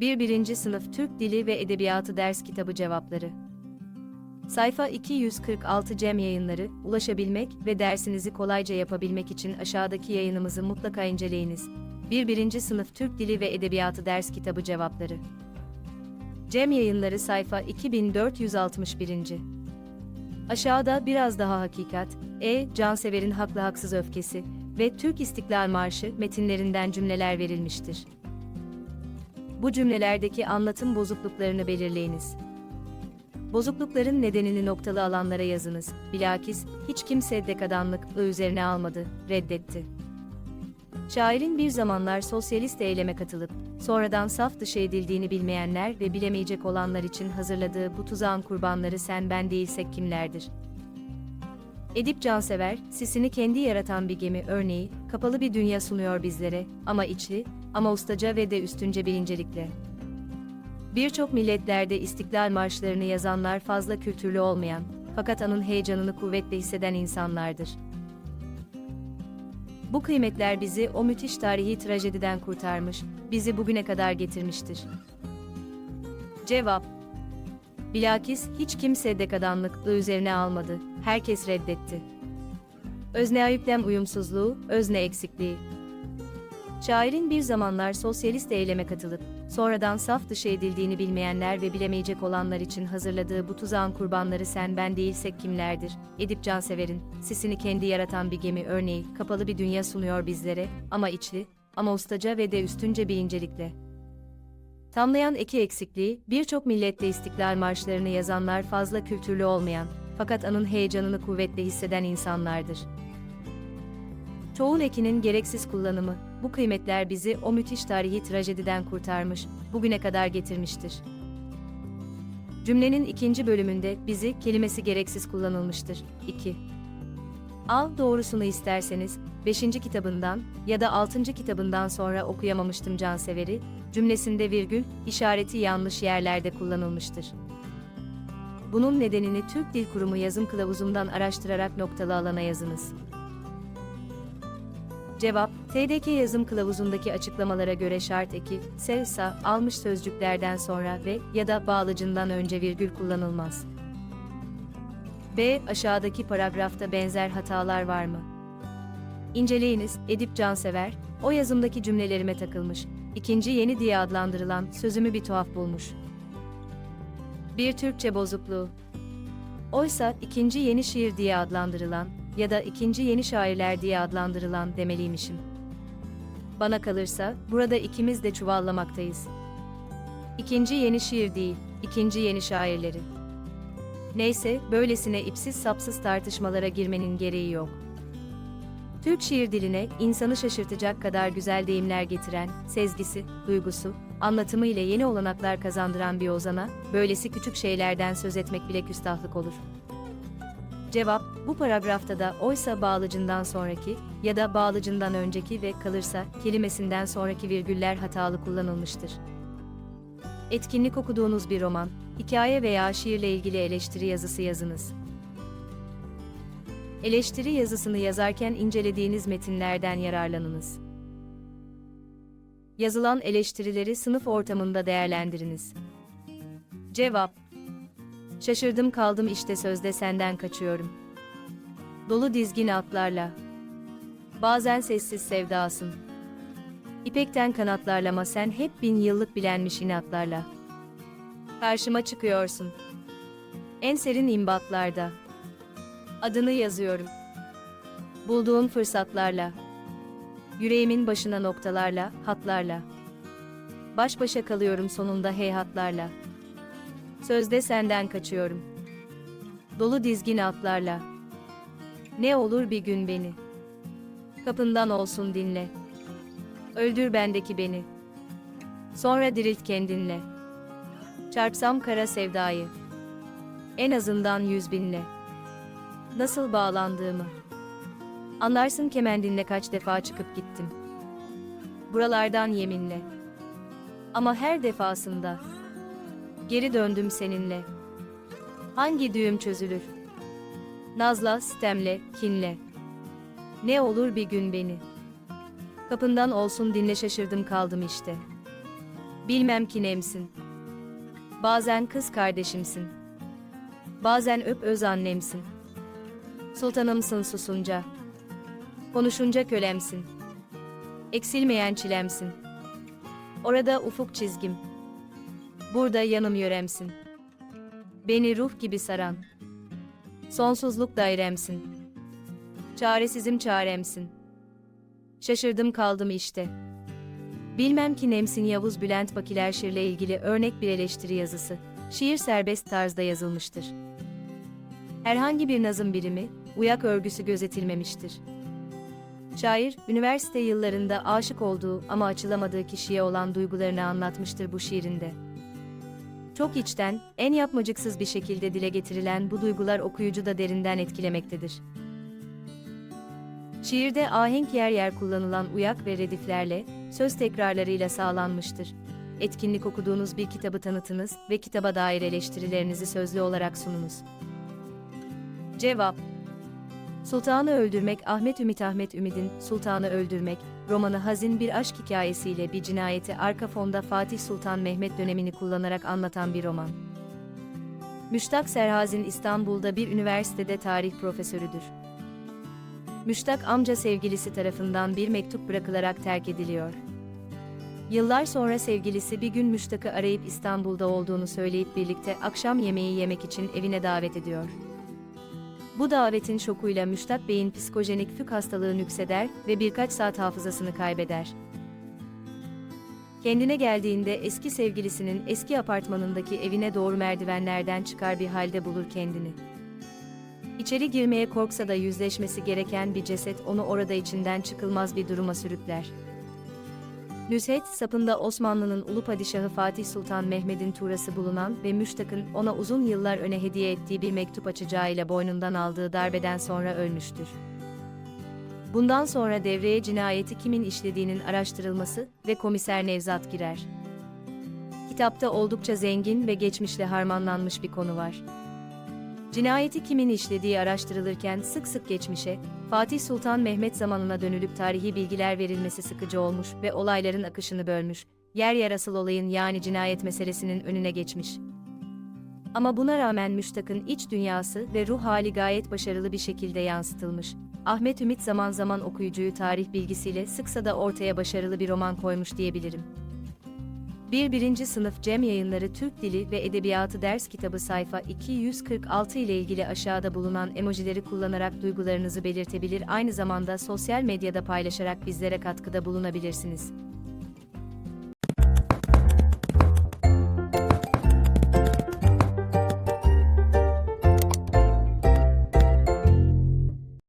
1. 1. Sınıf Türk Dili ve Edebiyatı Ders Kitabı Cevapları Sayfa 246 Cem Yayınları, ulaşabilmek ve dersinizi kolayca yapabilmek için aşağıdaki yayınımızı mutlaka inceleyiniz. 1. 1. Sınıf Türk Dili ve Edebiyatı Ders Kitabı Cevapları Cem Yayınları sayfa 2461. Aşağıda biraz daha hakikat, E. Cansever'in haklı haksız öfkesi ve Türk İstiklal Marşı metinlerinden cümleler verilmiştir. Bu cümlelerdeki anlatım bozukluklarını belirleyiniz. Bozuklukların nedenini noktalı alanlara yazınız. Bilakis, hiç kimse dekadanlık üzerine almadı, reddetti. Şairin bir zamanlar sosyalist eyleme katılıp, sonradan saf dışı edildiğini bilmeyenler ve bilemeyecek olanlar için hazırladığı bu tuzağın kurbanları sen ben değilsek kimlerdir? Edip Cansever, sisini kendi yaratan bir gemi örneği, kapalı bir dünya sunuyor bizlere, ama içli, ama ustaca ve de üstünce bir incelikle. Birçok milletlerde istiklal marşlarını yazanlar fazla kültürlü olmayan, fakat anın heyecanını kuvvetle hisseden insanlardır. Bu kıymetler bizi o müthiş tarihi trajediden kurtarmış, bizi bugüne kadar getirmiştir. Cevap Bilakis hiç kimse dekadanlık ı üzerine almadı, herkes reddetti. Özne yüklem uyumsuzluğu, özne eksikliği. Şairin bir zamanlar sosyalist eyleme katılıp, sonradan saf dışı edildiğini bilmeyenler ve bilemeyecek olanlar için hazırladığı bu tuzağın kurbanları sen ben değilsek kimlerdir? Edip Cansever'in, sisini kendi yaratan bir gemi örneği, kapalı bir dünya sunuyor bizlere, ama içli, ama ustaca ve de üstünce bir incelikle. Tamlayan eki eksikliği, birçok millette istiklal marşlarını yazanlar fazla kültürlü olmayan, fakat anın heyecanını kuvvetle hisseden insanlardır. Çoğul ekinin gereksiz kullanımı, bu kıymetler bizi o müthiş tarihi trajediden kurtarmış, bugüne kadar getirmiştir. Cümlenin ikinci bölümünde bizi kelimesi gereksiz kullanılmıştır. 2. Al doğrusunu isterseniz, 5. kitabından ya da 6. kitabından sonra okuyamamıştım Cansever'i, cümlesinde virgül, işareti yanlış yerlerde kullanılmıştır. Bunun nedenini Türk Dil Kurumu yazım kılavuzundan araştırarak noktalı alana yazınız. Cevap, TDK yazım kılavuzundaki açıklamalara göre şart eki, selsa, almış sözcüklerden sonra ve ya da bağlacından önce virgül kullanılmaz. B. Aşağıdaki paragrafta benzer hatalar var mı? İnceleyiniz, Edip Cansever, o yazımdaki cümlelerime takılmış, ikinci yeni diye adlandırılan sözümü bir tuhaf bulmuş. Bir Türkçe bozukluğu. Oysa ikinci yeni şiir diye adlandırılan ya da ikinci yeni şairler diye adlandırılan demeliymişim. Bana kalırsa burada ikimiz de çuvallamaktayız. İkinci yeni şiir değil, ikinci yeni şairleri. Neyse, böylesine ipsiz sapsız tartışmalara girmenin gereği yok. Türk şiir diline insanı şaşırtacak kadar güzel deyimler getiren, sezgisi, duygusu, anlatımı ile yeni olanaklar kazandıran bir ozana, böylesi küçük şeylerden söz etmek bile küstahlık olur. Cevap, bu paragrafta da oysa bağlıcından sonraki ya da bağlıcından önceki ve kalırsa kelimesinden sonraki virgüller hatalı kullanılmıştır. Etkinlik okuduğunuz bir roman, hikaye veya şiirle ilgili eleştiri yazısı yazınız. Eleştiri yazısını yazarken incelediğiniz metinlerden yararlanınız. Yazılan eleştirileri sınıf ortamında değerlendiriniz. Cevap Şaşırdım kaldım işte sözde senden kaçıyorum. Dolu dizgin atlarla. Bazen sessiz sevdasın. İpekten kanatlarlama sen hep bin yıllık bilenmiş inatlarla. Karşıma çıkıyorsun. En serin imbatlarda. Adını yazıyorum. Bulduğun fırsatlarla. Yüreğimin başına noktalarla, hatlarla. Baş başa kalıyorum sonunda heyhatlarla. Sözde senden kaçıyorum. Dolu dizgin atlarla. Ne olur bir gün beni. Kapından olsun dinle. Öldür bendeki beni. Sonra dirilt kendinle. Çarpsam kara sevdayı. En azından yüz binle. Nasıl bağlandığımı. Anlarsın kemendinle kaç defa çıkıp gittim. Buralardan yeminle. Ama her defasında Geri döndüm seninle. Hangi düğüm çözülür? Nazla, sitemle, kinle. Ne olur bir gün beni. Kapından olsun dinle şaşırdım kaldım işte. Bilmem ki nemsin. Bazen kız kardeşimsin. Bazen öp öz annemsin. Sultanımsın susunca. Konuşunca kölemsin. Eksilmeyen çilemsin. Orada ufuk çizgim. Burada yanım yöremsin. Beni ruh gibi saran. Sonsuzluk dairemsin. Çaresizim çaremsin. Şaşırdım kaldım işte. Bilmem ki Nemsin Yavuz Bülent Bakilerşir'le ilgili örnek bir eleştiri yazısı. Şiir serbest tarzda yazılmıştır. Herhangi bir nazım birimi, uyak örgüsü gözetilmemiştir. Şair, üniversite yıllarında aşık olduğu ama açılamadığı kişiye olan duygularını anlatmıştır bu şiirinde. Çok içten, en yapmacıksız bir şekilde dile getirilen bu duygular okuyucu da derinden etkilemektedir. Şiirde ahenk yer yer kullanılan uyak ve rediflerle, söz tekrarlarıyla sağlanmıştır. Etkinlik okuduğunuz bir kitabı tanıtınız ve kitaba dair eleştirilerinizi sözlü olarak sununuz. Cevap Sultanı Öldürmek Ahmet Ümit Ahmet Ümid'in Sultanı Öldürmek romanı hazin bir aşk hikayesiyle bir cinayeti arka fonda Fatih Sultan Mehmet dönemini kullanarak anlatan bir roman. Müştak Serhazin İstanbul'da bir üniversitede tarih profesörüdür. Müştak amca sevgilisi tarafından bir mektup bırakılarak terk ediliyor. Yıllar sonra sevgilisi bir gün Müştak'ı arayıp İstanbul'da olduğunu söyleyip birlikte akşam yemeği yemek için evine davet ediyor. Bu davetin şokuyla Müştak Bey'in psikojenik fük hastalığı nükseder ve birkaç saat hafızasını kaybeder. Kendine geldiğinde eski sevgilisinin eski apartmanındaki evine doğru merdivenlerden çıkar bir halde bulur kendini. İçeri girmeye korksa da yüzleşmesi gereken bir ceset onu orada içinden çıkılmaz bir duruma sürükler. Nüzhet sapında Osmanlı'nın ulu padişahı Fatih Sultan Mehmet'in tuğrası bulunan ve Müştak'ın ona uzun yıllar öne hediye ettiği bir mektup açacağıyla boynundan aldığı darbeden sonra ölmüştür. Bundan sonra devreye cinayeti kimin işlediğinin araştırılması ve komiser Nevzat girer. Kitapta oldukça zengin ve geçmişle harmanlanmış bir konu var. Cinayeti kimin işlediği araştırılırken sık sık geçmişe, Fatih Sultan Mehmet zamanına dönülüp tarihi bilgiler verilmesi sıkıcı olmuş ve olayların akışını bölmüş, yer yer asıl olayın yani cinayet meselesinin önüne geçmiş. Ama buna rağmen Müştak'ın iç dünyası ve ruh hali gayet başarılı bir şekilde yansıtılmış. Ahmet Ümit zaman zaman okuyucuyu tarih bilgisiyle sıksa da ortaya başarılı bir roman koymuş diyebilirim. Bir birinci sınıf Cem Yayınları Türk Dili ve Edebiyatı ders kitabı sayfa 246 ile ilgili aşağıda bulunan emojileri kullanarak duygularınızı belirtebilir aynı zamanda sosyal medyada paylaşarak bizlere katkıda bulunabilirsiniz.